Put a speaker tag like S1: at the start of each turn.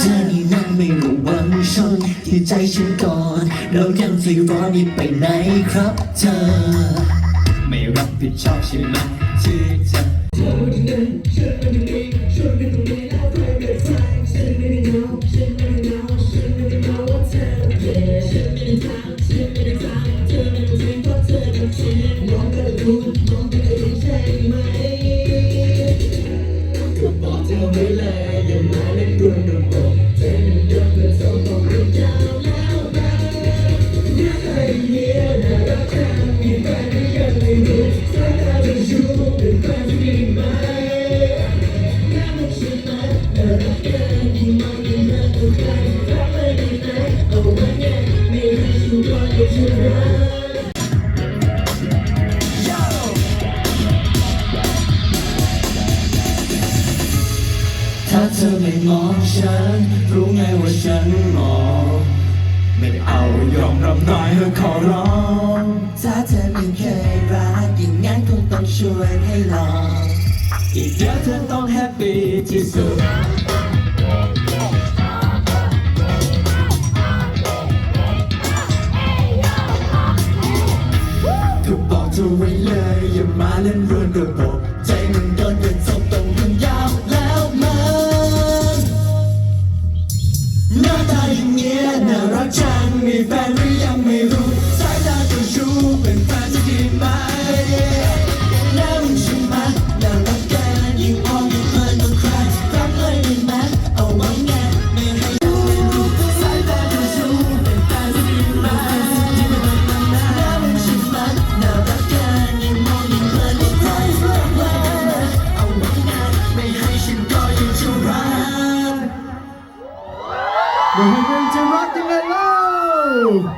S1: เธอนี่นั่งไม่ระวังชนที่ใจฉันก่อน เรายังใจร้อนนี่ไปไหนครับเธอ ไม่รับผิดชอบใช่ไหมที่เธอย่ามาเล่นกลน่ะ ถ้าเธอไม่มองฉัน รู้ไงว่าฉันมอง ไม่เอายอมรับหน่อยเธอขอร้อง ถ้าเธอไม่เคยรักอย่างงั้นคงต้องชวนให้ลอง อีกเดียวเธอต้องแฮปปี้ที่สุด ไว้เลยอย่ามาเล่นรวนระบบใจมัน We're
S2: Hungry to rock and
S1: roll!